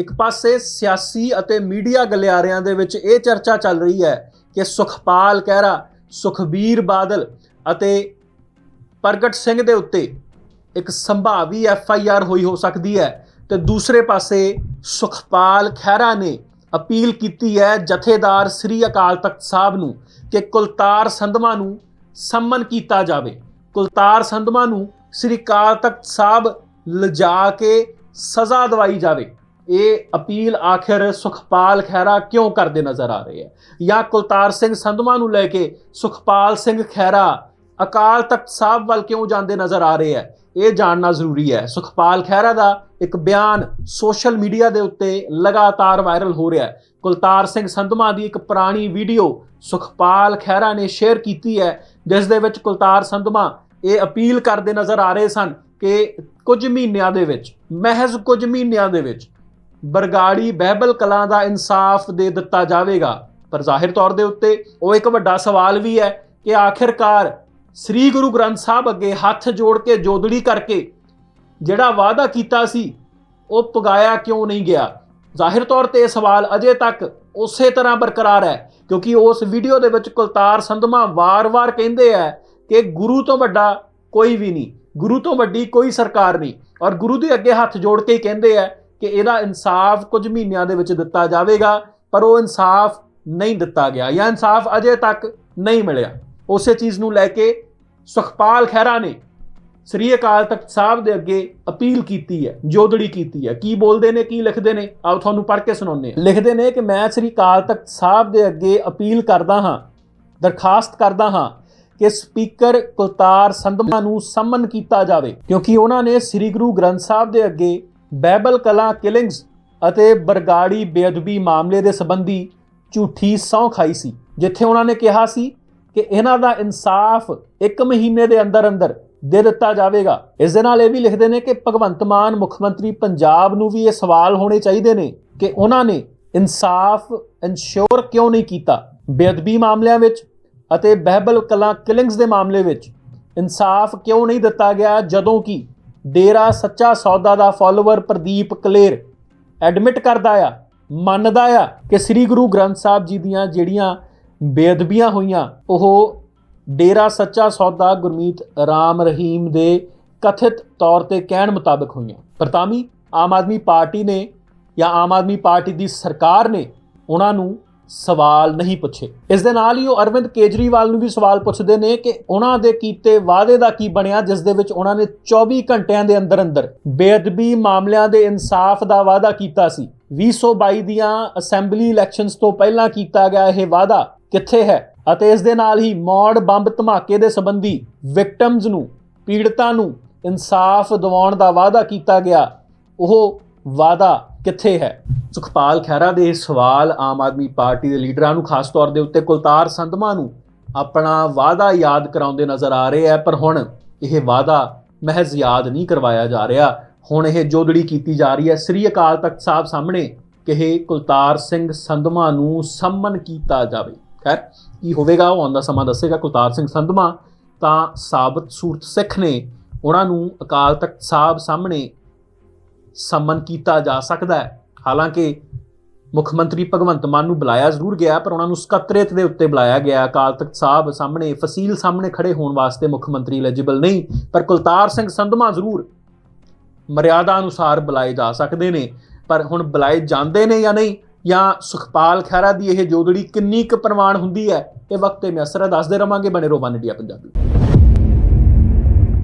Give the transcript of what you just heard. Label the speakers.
Speaker 1: ਇੱਕ ਪਾਸੇ ਸਿਆਸੀ ਅਤੇ ਮੀਡੀਆ ਗਲਿਆਰਿਆਂ ਦੇ ਵਿੱਚ ਇਹ ਚਰਚਾ ਚੱਲ ਰਹੀ ਹੈ ਕਿ ਸੁਖਪਾਲ ਖਹਿਰਾ ਸੁਖਬੀਰ ਬਾਦਲ ਅਤੇ ਪ੍ਰਗਟ ਸਿੰਘ ਦੇ ਉੱਤੇ ਇੱਕ ਸੰਭਾਵੀ ਐਫ ਆਈ ਆਰ ਹੋਈ ਹੋ ਸਕਦੀ ਹੈ ਤੇ ਦੂਸਰੇ ਪਾਸੇ ਸੁਖਪਾਲ ਖਹਿਰਾ ਨੇ ਅਪੀਲ ਕੀਤੀ ਹੈ ਜਥੇਦਾਰ ਸ੍ਰੀ ਅਕਾਲ ਤਖਤ ਸਾਹਿਬ ਨੂੰ ਕਿ ਕੁਲਤਾਰ ਸੰਧਮਾ ਨੂੰ ਸੰਮਨ ਕੀਤਾ ਜਾਵੇ। ਕੁਲਤਾਰ ਸੰਧਮਾ ਨੂੰ ਸ੍ਰੀ ਅਕਾਲ ਤਖਤ ਸਾਹਿਬ ਲਿਜਾ ਕੇ ਸਜ਼ਾ ਦਵਾਈ ਜਾਵੇ। ਇਹ ਅਪੀਲ ਆਖਿਰ ਸੁਖਪਾਲ ਖਹਿਰਾ ਕਿਉਂ ਕਰਦੇ ਨਜ਼ਰ ਆ ਰਹੇ ਹੈ? ਜਾਂ ਕੁਲਤਾਰ ਸਿੰਘ ਸੰਧਮਾ ਨੂੰ ਲੈ ਕੇ ਸੁਖਪਾਲ ਸਿੰਘ ਖਹਿਰਾ ਅਕਾਲ ਤਖਤ ਸਾਹਿਬ ਵੱਲ ਕਿਉਂ ਜਾਂਦੇ ਨਜ਼ਰ ਆ ਰਹੇ ਹੈ? ਇਹ ਜਾਣਨਾ ਜ਼ਰੂਰੀ ਹੈ। ਸੁਖਪਾਲ ਖਹਿਰਾ ਦਾ ਇੱਕ ਬਿਆਨ ਸੋਸ਼ਲ ਮੀਡੀਆ ਦੇ ਉੱਤੇ ਲਗਾਤਾਰ ਵਾਇਰਲ ਹੋ ਰਿਹਾ ਹੈ। ਕੁਲਤਾਰ ਸਿੰਘ ਸੰਧਮਾ ਦੀ ਇੱਕ ਪੁਰਾਣੀ ਵੀਡੀਓ ਸੁਖਪਾਲ ਖਹਿਰਾ ਨੇ ਸ਼ੇਅਰ ਕੀਤੀ ਹੈ, ਜਿਸ ਦੇ ਵਿੱਚ ਕੁਲਤਾਰ ਸੰਧਮਾ ਇਹ ਅਪੀਲ ਕਰਦੇ ਨਜ਼ਰ ਆ ਰਹੇ ਸਨ ਕਿ ਕੁਝ ਮਹੀਨਿਆਂ ਦੇ ਵਿੱਚ, ਮਹਿਜ਼ ਕੁਝ ਮਹੀਨਿਆਂ ਦੇ ਵਿੱਚ ਬਰਗਾੜੀ ਬਹਿਬਲ ਕਲਾਂ ਦਾ ਇਨਸਾਫ ਦੇ ਦਿੱਤਾ ਜਾਵੇਗਾ। ਪਰ ਜ਼ਾਹਿਰ ਤੌਰ ਦੇ ਉੱਤੇ ਉਹ ਇੱਕ ਵੱਡਾ ਸਵਾਲ ਵੀ ਹੈ ਕਿ ਆਖਿਰਕਾਰ ਸ੍ਰੀ ਗੁਰੂ ਗ੍ਰੰਥ ਸਾਹਿਬ ਅੱਗੇ ਹੱਥ ਜੋੜ ਕੇ ਜੋਦੜੀ ਕਰਕੇ ਜਿਹੜਾ ਵਾਅਦਾ ਕੀਤਾ ਸੀ, ਉਹ ਪਗਾਇਆ ਕਿਉਂ ਨਹੀਂ ਗਿਆ? ਜ਼ਾਹਿਰ ਤੌਰ ਤੇ ਇਹ ਸਵਾਲ ਅਜੇ ਤੱਕ ਉਸੇ ਤਰ੍ਹਾਂ ਬਰਕਰਾਰ ਹੈ, ਕਿਉਂਕਿ ਉਸ ਵੀਡੀਓ ਦੇ ਵਿੱਚ ਕੁਲਤਾਰ ਸੰਧਮਾ ਵਾਰ-ਵਾਰ ਕਹਿੰਦੇ ਆ ਕਿ ਗੁਰੂ ਤੋਂ ਵੱਡਾ ਕੋਈ ਵੀ ਨਹੀਂ, ਗੁਰੂ ਤੋਂ ਵੱਡੀ ਕੋਈ ਸਰਕਾਰ ਨਹੀਂ। ਔਰ ਗੁਰੂ ਦੇ ਅੱਗੇ ਹੱਥ ਜੋੜ ਕੇ ਹੀ ਕਹਿੰਦੇ ਆ ਕਿ ਇਹਦਾ ਇਨਸਾਫ ਕੁਝ ਮਹੀਨਿਆਂ ਦੇ ਵਿੱਚ ਦਿੱਤਾ ਜਾਵੇਗਾ, ਪਰ ਉਹ ਇਨਸਾਫ ਨਹੀਂ ਦਿੱਤਾ ਗਿਆ ਜਾਂ ਇਨਸਾਫ ਅਜੇ ਤੱਕ ਨਹੀਂ ਮਿਲਿਆ। ਉਸੇ ਚੀਜ਼ ਨੂੰ ਲੈ ਕੇ ਸੁਖਪਾਲ ਖਹਿਰਾ ਨੇ ਸ੍ਰੀ ਅਕਾਲ ਤਖਤ ਸਾਹਿਬ ਦੇ ਅੱਗੇ ਅਪੀਲ ਕੀਤੀ ਹੈ ਜੋਦੜੀ ਕੀਤੀ ਹੈ। ਕੀ ਬੋਲਦੇ ਨੇ, ਕੀ ਲਿਖਦੇ ਨੇ? ਆਓ ਤੁਹਾਨੂੰ ਪੜ੍ਹ ਕੇ ਸੁਣਾਉਂਦੇ ਹਾਂ। ਲਿਖਦੇ ਨੇ ਕਿ ਮੈਂ ਸ੍ਰੀ ਅਕਾਲ ਤਖਤ ਸਾਹਿਬ ਦੇ ਅੱਗੇ ਅਪੀਲ ਕਰਦਾ ਹਾਂ, ਦਰਖਾਸਤ ਕਰਦਾ ਹਾਂ ਕਿ ਸਪੀਕਰ ਕੁਲਤਾਰ ਸੰਧਮਾ ਨੂੰ ਸੰਮਨ ਕੀਤਾ ਜਾਵੇ, ਕਿਉਂਕਿ ਉਹਨਾਂ ਨੇ ਸ੍ਰੀ ਗੁਰੂ ਗ੍ਰੰਥ ਸਾਹਿਬ ਦੇ ਅੱਗੇ ਬਹਿਬਲ ਕਲਾ ਕਿਲਿੰਗਸ ਅਤੇ ਬਰਗਾੜੀ ਬੇਅਦਬੀ ਮਾਮਲੇ ਦੇ ਸੰਬੰਧੀ ਝੂਠੀ ਸਹੁੰ ਖਾਈ ਸੀ, ਜਿੱਥੇ ਉਹਨਾਂ ਨੇ ਕਿਹਾ ਸੀ ਕਿ ਇਹਨਾਂ ਦਾ ਇਨਸਾਫ 1 ਮਹੀਨੇ ਦੇ ਅੰਦਰ ਅੰਦਰ ਦੇ ਦਿੱਤਾ ਜਾਵੇਗਾ। ਇਸ ਦੇ ਨਾਲ ਇਹ ਵੀ ਲਿਖਦੇ ਨੇ ਕਿ ਭਗਵੰਤ ਮਾਨ ਮੁੱਖ ਮੰਤਰੀ ਪੰਜਾਬ ਨੂੰ ਵੀ ਇਹ ਸਵਾਲ ਹੋਣੇ ਚਾਹੀਦੇ ਨੇ ਕਿ ਉਹਨਾਂ ਨੇ ਇਨਸਾਫ ਇਨਸ਼ੋਰ ਕਿਉਂ ਨਹੀਂ ਕੀਤਾ? ਬੇਅਦਬੀ ਮਾਮਲਿਆਂ ਵਿੱਚ ਅਤੇ ਬਹਿਬਲ ਕਲਾਂ ਕਿਲਿੰਗਸ ਦੇ ਮਾਮਲੇ ਵਿੱਚ ਇਨਸਾਫ ਕਿਉਂ ਨਹੀਂ ਦਿੱਤਾ ਗਿਆ, ਜਦੋਂ ਕਿ ਡੇਰਾ ਸੱਚਾ ਸੌਦਾ ਦਾ ਫਾਲੋਅਰ ਪ੍ਰਦੀਪ ਕਲੇਰ ਐਡਮਿਟ ਕਰਦਾ ਆ, ਮੰਨਦਾ ਆ ਕਿ ਸ੍ਰੀ ਗੁਰੂ ਗ੍ਰੰਥ ਸਾਹਿਬ ਜੀ ਦੀਆਂ ਜਿਹੜੀਆਂ ਬੇਅਦਬੀਆਂ ਹੋਈਆਂ, ਉਹ ਡੇਰਾ ਸੱਚਾ ਸੌਦਾ ਗੁਰਮੀਤ ਰਾਮ ਰਹੀਮ ਦੇ ਕਥਿਤ ਤੌਰ ਤੇ ਕਹਿਣ ਮੁਤਾਬਕ ਹੋਈਆਂ। ਪਰ ਆਮ ਆਦਮੀ ਪਾਰਟੀ ਨੇ ਜਾਂ ਆਮ ਆਦਮੀ ਪਾਰਟੀ ਦੀ ਸਰਕਾਰ ਨੇ ਉਹਨਾਂ ਨੂੰ ਸਵਾਲ ਨਹੀਂ ਪੁੱਛੇ। ਇਸ ਦੇ ਨਾਲ ਹੀ ਉਹ ਅਰਵਿੰਦ ਕੇਜਰੀਵਾਲ ਨੂੰ ਵੀ ਸਵਾਲ ਪੁੱਛਦੇ ਨੇ ਕਿ ਉਹਨਾਂ ਦੇ ਕੀਤੇ ਵਾਅਦੇ ਦਾ ਕੀ ਬਣਿਆ, ਜਿਸ ਦੇ ਵਿੱਚ ਉਹਨਾਂ ਨੇ 24 ਘੰਟਿਆਂ ਦੇ ਅੰਦਰ ਅੰਦਰ ਬੇਅਦਬੀ ਮਾਮਲਿਆਂ ਦੇ ਇਨਸਾਫ ਦਾ ਵਾਅਦਾ ਕੀਤਾ ਸੀ। 2022 ਦੀਆਂ ਅਸੈਂਬਲੀ ਇਲੈਕਸ਼ਨਸ ਤੋਂ ਪਹਿਲਾਂ ਕੀਤਾ ਗਿਆ ਇਹ ਵਾਅਦਾ ਕਿੱਥੇ ਹੈ? ਅਤੇ ਇਸ ਦੇ ਨਾਲ ਹੀ ਮੌੜ ਬੰਬ ਧਮਾਕੇ ਦੇ ਸੰਬੰਧੀ ਵਿਕਟਮਸ ਨੂੰ, ਪੀੜਤਾਂ ਨੂੰ ਇਨਸਾਫ ਦਿਵਾਉਣ ਦਾ ਵਾਅਦਾ ਕੀਤਾ ਗਿਆ। ਉਹ ਵਾਅਦਾ ਕਿੱਥੇ ਹੈ? ਸੁਖਪਾਲ ਖਹਿਰਾ ਦੇ ਇਹ ਸਵਾਲ ਆਮ ਆਦਮੀ ਪਾਰਟੀ ਦੇ ਲੀਡਰਾਂ ਨੂੰ, ਖਾਸ ਤੌਰ ਦੇ ਉੱਤੇ ਕੁਲਤਾਰ ਸੰਧਮਾ ਨੂੰ ਆਪਣਾ ਵਾਅਦਾ ਯਾਦ ਕਰਾਉਂਦੇ ਨਜ਼ਰ ਆ ਰਹੇ ਹੈ ਪਰ ਹੁਣ ਇਹ ਵਾਅਦਾ ਮਹਿਜ਼ ਯਾਦ ਨਹੀਂ ਕਰਵਾਇਆ ਜਾ ਰਿਹਾ। ਹੁਣ ਇਹ ਜੋਦੜੀ ਕੀਤੀ ਜਾ ਰਹੀ ਹੈ। ਸ੍ਰੀ ਅਕਾਲ ਤਖਤ ਸਾਹਿਬ ਸਾਹਮਣੇ ਕਿ ਇਹ ਕੁਲਤਾਰ ਸਿੰਘ ਸੰਧਮਾ ਨੂੰ ਸੰਮਨ ਕੀਤਾ ਜਾਵੇ। ਖੈਰ, ਕੀ ਹੋਵੇਗਾ? ਉਹ ਆਉਂਦਾ ਸਮਾਂ ਦੱਸੇਗਾ। ਕੁਲਤਾਰ ਸਿੰਘ ਸੰਧਮਾ ਤਾਂ ਸਾਬਤ ਸੂਰਤ ਸਿੱਖ ਨੇ। ਉਹਨਾਂ ਨੂੰ ਅਕਾਲ ਤਖਤ ਸਾਹਿਬ ਸਾਹਮਣੇ ਸੰਮਨ ਕੀਤਾ ਜਾ ਸਕਦਾ ਹੈ। ਹਾਲਾਂਕਿ ਮੁੱਖ ਮੰਤਰੀ ਭਗਵੰਤ ਮਾਨ ਨੂੰ ਬੁਲਾਇਆ ਜ਼ਰੂਰ ਗਿਆ, ਪਰ ਉਹਨਾਂ ਨੂੰ ਸਕੱਤਰੇਤ ਦੇ ਉੱਤੇ ਬੁਲਾਇਆ ਗਿਆ। ਅਕਾਲ ਤਖਤ ਸਾਹਿਬ ਸਾਹਮਣੇ, ਫਸੀਲ ਸਾਹਮਣੇ ਖੜੇ ਹੋਣ ਵਾਸਤੇ ਮੁੱਖ ਮੰਤਰੀ ਐਲੀਜੀਬਲ ਨਹੀਂ, ਪਰ ਕੁਲਤਾਰ ਸਿੰਘ ਸੰਧਮਾ ਜ਼ਰੂਰ ਮਰਿਆਦਾ ਅਨੁਸਾਰ ਬੁਲਾਏ ਜਾ ਸਕਦੇ ਨੇ। ਪਰ ਹੁਣ ਬੁਲਾਏ ਜਾਂਦੇ ਨੇ ਜਾਂ ਨਹੀਂ, ਜਾਂ ਸੁਖਪਾਲ ਖਹਿਰਾ ਦੀ ਇਹ ਜੋਦੜੀ ਕਿੰਨੀ ਕੁ ਪ੍ਰਮਾਣ ਹੁੰਦੀ ਹੈ, ਇਹ ਵਕਤ ਤੇ ਮਿਆਸਰਾ ਦੱਸਦੇ ਰਵਾਂਗੇ। ਬਣੇ ਰੋ ਵਨ ਇੰਡੀਆ ਪੰਜਾਬੀ।